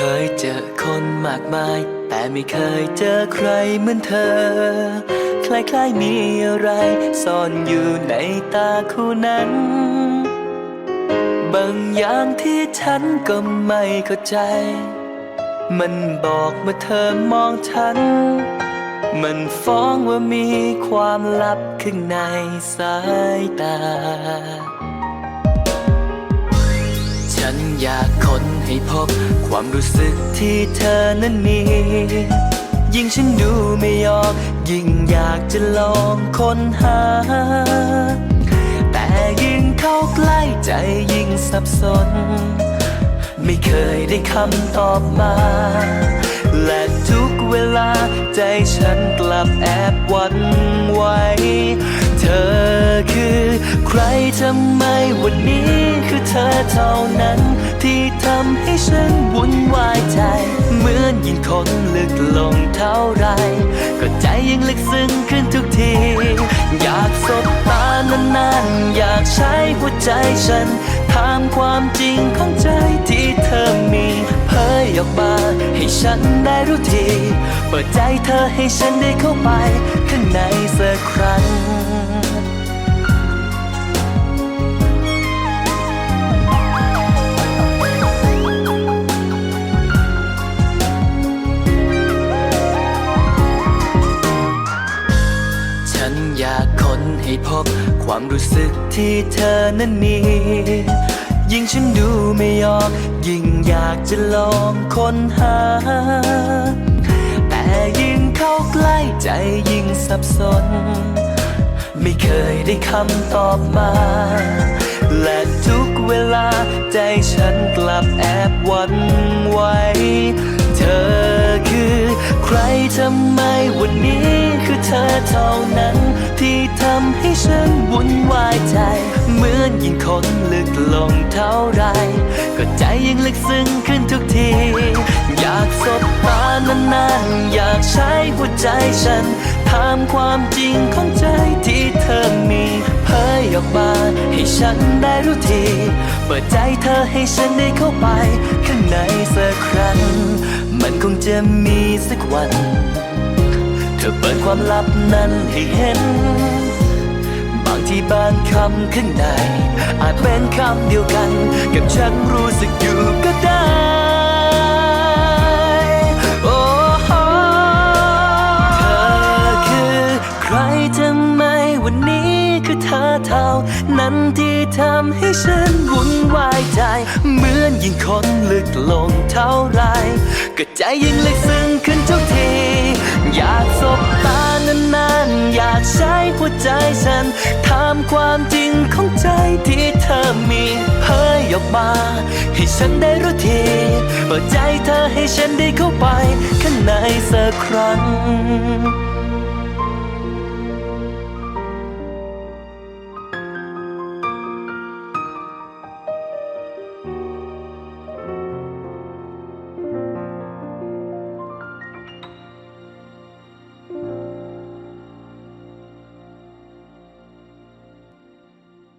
เคยเจอคนมากมาย แต่ไม่เคยเจอใครเหมือนเธอ คล้ายๆมีอะไรซ่อนอยู่ในตาคู่นั้น บางอย่างที่ฉันก็ไม่เข้าใจ มันบอกเมื่อเธอมองฉัน มันฟ้องว่ามีความลับข้างในสายตา อยากค้นให้พบ ความรู้สึกที่เธอนั้นมี ยิ่งฉันดูไม่ออก ยิ่งอยากจะลองค้นหา แต่ยิ่งเข้าใกล้ใจยิ่งสับสน ไม่เคยได้คำตอบมา และทุกเวลาใจฉันกลับแอบหวันไหวเธอคือ ใครทำไมวันนี้คือเธอ ท่านั้น ที่ทำให้ฉันวุ่นวายใจ เหมือนยิ่งคนลึกลงเท่าไร ก็ใจยิ่งลึกซึ้งขึ้นทุกที อยากสบตานานๆ อยากใช้หัวใจฉันถามความจริงของใจที่เธอมี เผยออกมาให้ฉันได้รู้ที เปิดใจเธอให้ฉันได้เข้าไป ข้างในสักครั้ง ความรู้สึกที่เธอนั้นมี ยิ่งฉันดูไม่ออก ยิ่งอยากจะลองค้นหา แต่ยิ่งเข้าใกล้ใจยิ่งสับสน ไม่เคยได้คำตอบมา และทุกเวลาใจฉันกลับแอบหวัน ทำไมวันนี้คือเธอเท่านั้น ที่ทำให้ฉันวุ่นวายใจ เหมือนยิ่งคนลึกลงเท่าไร ก็ใจยิ่งลึกซึ้งขึ้นทุกที อยากสบตานานๆ อยากใช้หัวใจฉันถามความจริงของใจที่เธอมีเผยออกมาให้ฉันได้รู้ที เปิดใจเธอให้ฉันได้เข้าไป ข้างในสักครั้ง มันคงจะมีสักวัน เธอเปิดความลับนั้นให้เห็น บางทีบางคำข้างใน อาจเป็นคำเดียวกัน กับฉันรู้สึกอยู่ก็ได้โอ้เธอคือใครทำไมวันนี้คือเธอเท่านั้นที่ ทำให้ฉันวุ่นวายใจ เหมือนยิ่งคนลึกลงเท่าไร ก็ใจยิ่งลึกซึ้งขึ้นทุกที อยากสบตานานๆ อยากใช้หัวใจฉันถามความจริงของใจที่เธอมีเผยออกมา ให้ฉันได้รู้ทีเปิดใจเธอให้ฉันได้เข้าไป ข้างในสักครั้ง